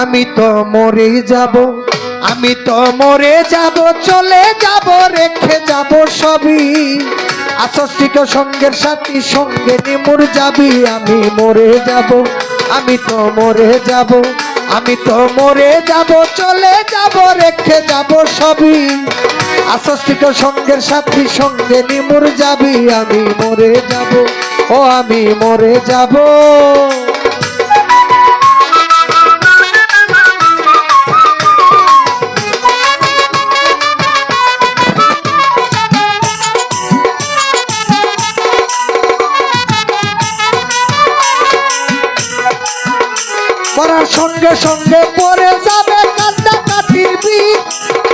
আমি তো মরে যাব, আমি তো মরে যাব, চলে যাব, রেখে যাব সবই। আসস্তিক সঙ্গের সাথী, সঙ্গে নিমুর যাবি, আমি মরে যাব, আমি তো মরে যাব, আমি তো মরে যাব, চলে যাব, রেখে যাব সবই। আসস্তিক সঙ্গের সাথী, সঙ্গে নিমুর যাবি, আমি মরে যাব, ও আমি মরে যাব। সঙ্গে পড়ে যাবে কাটির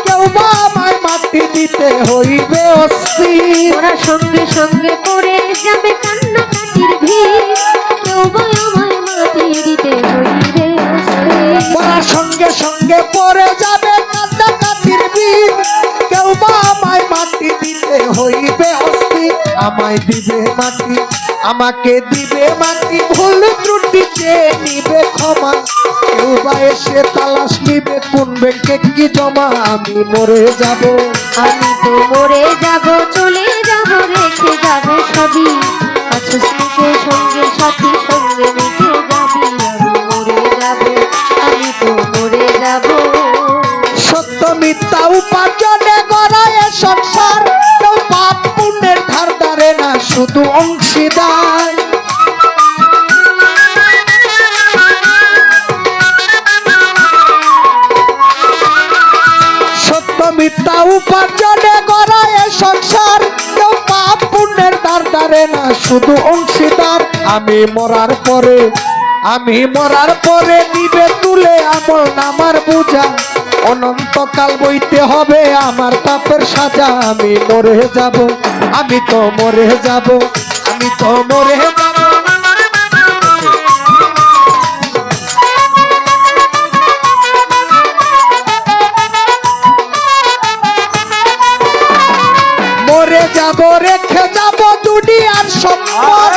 কেউ বা আমায় মাটি দিতে হইবে অস্থির। ওরা সঙ্গে সঙ্গে পড়ে যাবে কান্না কাটির ভিড় কেউ বা আমায় মাটি দিতে হইবে। পড়ার সঙ্গে সঙ্গে পড়ে যাবে কান্না কাটির কেউ বা আমায় মাটি দিতে হইবে অস্থির। আমায় দিবে মাটি আমাকে দিবে মাটি ভুল ত্রুটি চেয়ে নিবে ক্ষমা। কেউ বা এসে তালাশ নিবে কোন ব্যাংকে কি জমা? আমি মরে যাব। আমি তো মরে যাব চলে যাব রেখে যাব সবই। আছো সঙ্গে সাথী সঙ্গে মিশে যাবি আমি মরে যাব আমি তো মরে যাব। সত্য মিথ্যা উপার্জনে গড়ায় সংসার। শুধু অংশীদার সত্য মিথ্যা উপার্জনে গড়ায় সংসার। কেউ পাপ পুণ্যের ধার ধারে না, শুধু অংশীদার আমি মরার পরে, আমি মরার পরে দিবে তুলে আমল নামার বোঝা। অনন্তকাল বইতে হবে আমার পাপের সাজা, আমি মরে যাব। আমি তো মরে যাব আমি তো মরে যাব। মরে যাব রেখে যাব দুনিয়ার সম্পদ।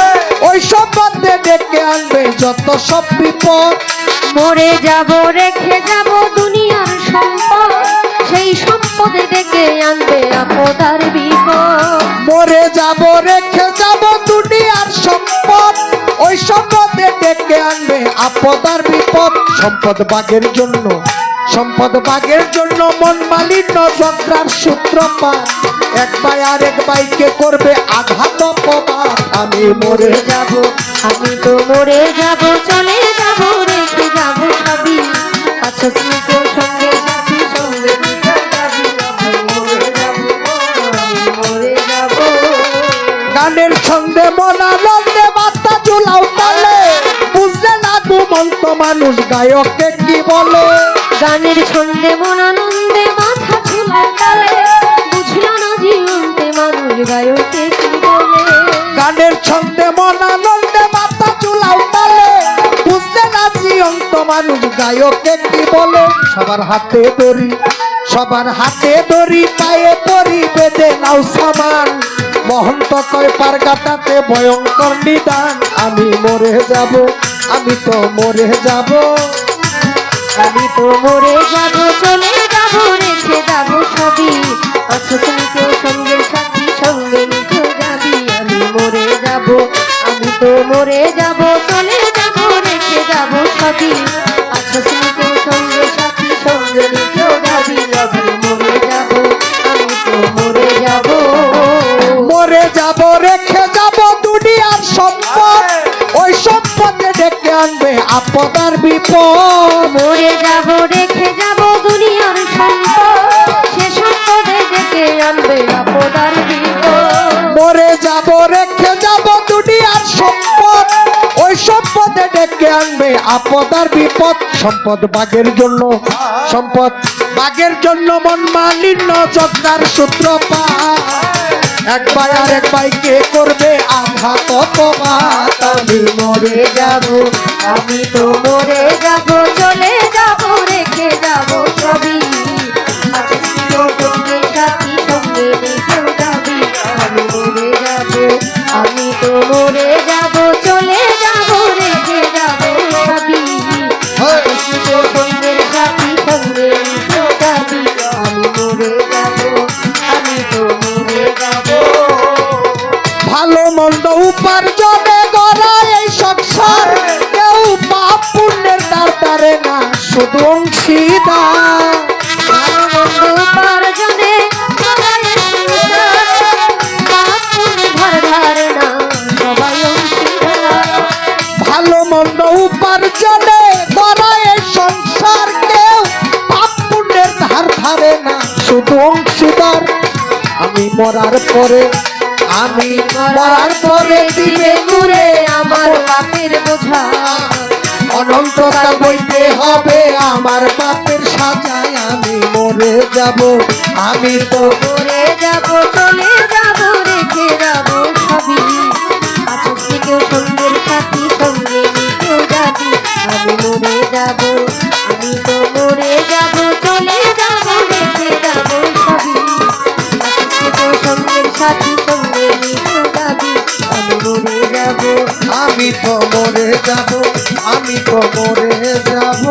ওই সম্পদে ডেকে আনবে যত সব বিপদ। মরে যাব রেখে যাব দুনিয়ার সম্পদ। যাব, রেখে যাব দুনিয়ার সম্পদ। ওই সম্পদে ডেকে আনবে আপদার বিপদ। সম্পদ বাগের জন্য, সম্পদ বাগের জন্য মন মালিন্য যন্ত্রার সূত্রপাত এক ভাই আর এক ভাইকে করবে আঘাত অপবাদ। আমি মরে যাব, আমি তো মরে যাব, চলে ছন্দে মনানন্দে মাথা চুলাও তালে। বুঝলে না ঘুমন্ত মানুষ গায়ককে কি বলে? গানের ছন্দে মন আনন্দে মাথা তালে। বুঝল না জীবন্তে মানুষ গায়কে কি বলে? গানের ছন্দে মনানন্দে মাথা চুলাও তালে। বুঝতে না জিয়ন্ত মানুষ গায়ককে কি বলে? সবার হাতে দড়ি সবার হাতে দড়ি পায়ে পরি বেঁধে নাও সামান মহন্ত কয় পার ভয়ঙ্কর নিদান। আমি মরে যাব, আমি তো মরে যাব। আমি তো মরে যাব, চলে যাব, রেখে যাব সবই। স্মৃতির সঙ্গে সাথী, সঙ্গে মিশে যাবি আমি মরে যাব, আমি তো মরে যাব, চলে দুনিয়ার সম্পদ ওই সম্পদে ডেকে আনবে আপদার বিপদ। মরে যাব রেখে যাব দুনিয়ার সম্পদ সে সম্পদে ডেকে আনবে আপদার বিপদ। মরে যাব রেখে ডেকে আনবে? আপদার বিপদ, সম্পদ বাগের জন্য। সম্পদ বাগের জন্য মন মালিন্য যজ্ঞার সূত্র এক ভাই আর এক ভাই কে করবে? আধা কত আমি মরে যাব, আমি তো মরে যাব, চলে আনন্দ উপার্জনে গড়া এই সংসার। কেউ পাপ পুণ্যের দাম তারে না শুধু অংশীদার। আনন্দ উপার্জনে ভালো মন্দ উপার্জনে গড়া এই সংসার। কেউ পাপ পুণ্যের ধার ধারে না শুধু অংশীদার। আমি মরার পরে আমি মরার পরে দিবে ঘুরে আমার পাপের বোঝা। অনন্তকাল বইতে হবে আমার পাপের সাজায় আমি মরে যাব। আমি তো মরে যাব, চলে যাব, রেখে যাব সবই। আকাশ থেকেও সঙ্গের সাথী সঙ্গে নিতেও যাবি? আমি মরে যাব। আমি তো মরে যাব আমি তো মরে যাব।